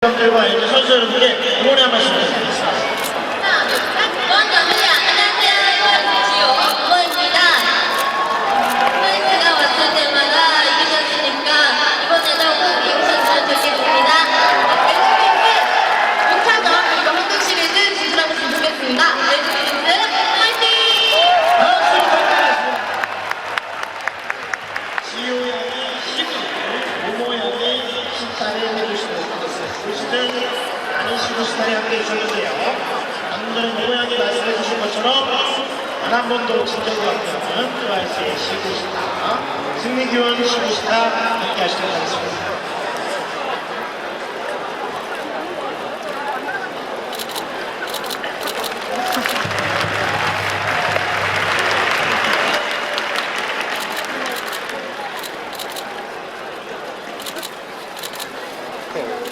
という場合、それぞれの国で、盛り上す。 절대 아니시고 스타에 함께 해주세요. 방금 모양이 말씀해 주신 것처럼 단 한 번도 진정이 없는 트와이스의 시구 스타, 승리기원 시구 스타 함께 하시도록 하겠습니다. Okay.